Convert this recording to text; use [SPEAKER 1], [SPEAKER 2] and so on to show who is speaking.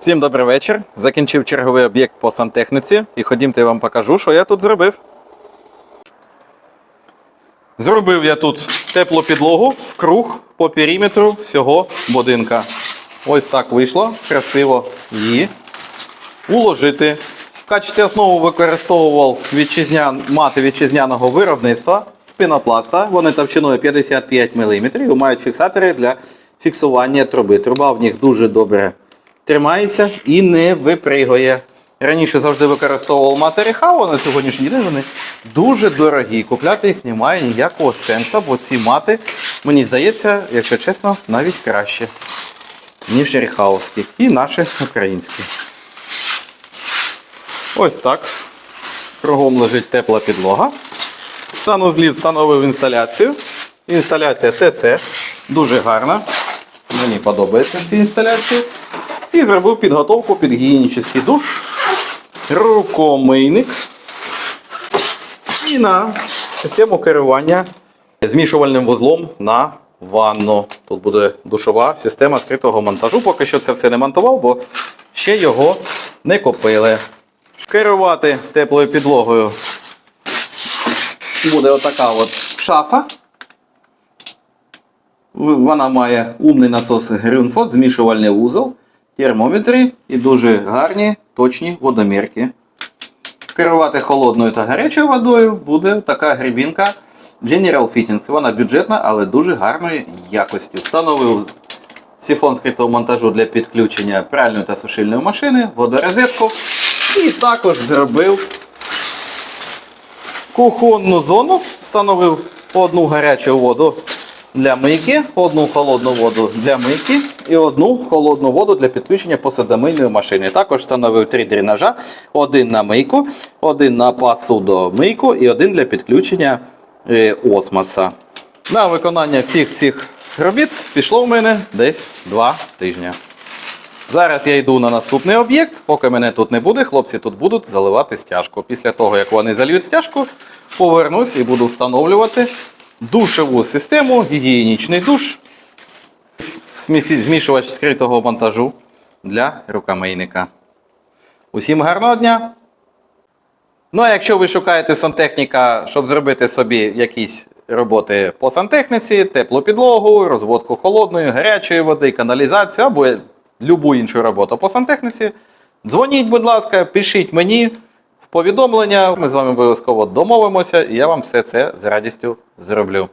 [SPEAKER 1] Всім добрий вечір. Закінчив черговий об'єкт по сантехніці і ходімте я вам покажу, що я тут зробив. Зробив я тут теплу підлогу в круг по периметру всього будинка. Ось так вийшло. Красиво її уложити. В качестві основи використовував вітчизнян, мати вітчизняного виробництва з пінопласта. Вони товщиною 55 мм і мають фіксатори для фіксування труби. Труба в них дуже добре тримається і не випригує. Раніше завжди використовував мати Рехау, а на сьогоднішній день вони дуже дорогі. Купляти їх немає ніякого сенсу, бо ці мати, мені здається, якщо чесно, навіть краще, ніж рехаовські і наші українські. Ось так. Кругом лежить тепла підлога. Санузлів встановив інсталяцію. Інсталяція ТЦ. Дуже гарна. Мені подобається ці інсталяції. І зробив підготовку під гігієнічний душ, рукомийник і на систему керування змішувальним вузлом на ванну. Тут буде душова система скритого монтажу. Поки що це все не монтував, бо ще його не купили. Керувати теплою підлогою буде отака от шафа. Вона має умний насос Grünfos, змішувальний вузол, термометри і дуже гарні точні водомірки. Керувати холодною та гарячою водою буде така грібінка General Fittings. Вона бюджетна, але дуже гарної якості. Встановив сифон скритого монтажу для підключення пральної та сушильної машини, водорозетку. І також зробив кухонну зону. Встановив одну гарячу воду для мийки, одну холодну воду для мийки і одну холодну воду для підключення посудомийної машини. Також встановив три дренажа: один на мийку, один на посудомийку і один для підключення е, осмоса. На виконання всіх цих робіт пішло в мене десь 2 тижні. Зараз я йду на наступний об'єкт. Поки мене тут не буде, хлопці тут будуть заливати стяжку. Після того, як вони зальють стяжку, повернусь і буду встановлювати душову систему, гігієнічний душ, змішувач скритого монтажу для рукомийника. Усім гарного дня! Ну, а якщо ви шукаєте сантехніка, щоб зробити собі якісь роботи по сантехніці, теплу підлогу, розводку холодної, гарячої води, каналізацію або любу іншу роботу по сантехніці, дзвоніть, будь ласка, пишіть мені в повідомлення. Ми з вами обов'язково домовимося, і я вам все це з радістю зроблю.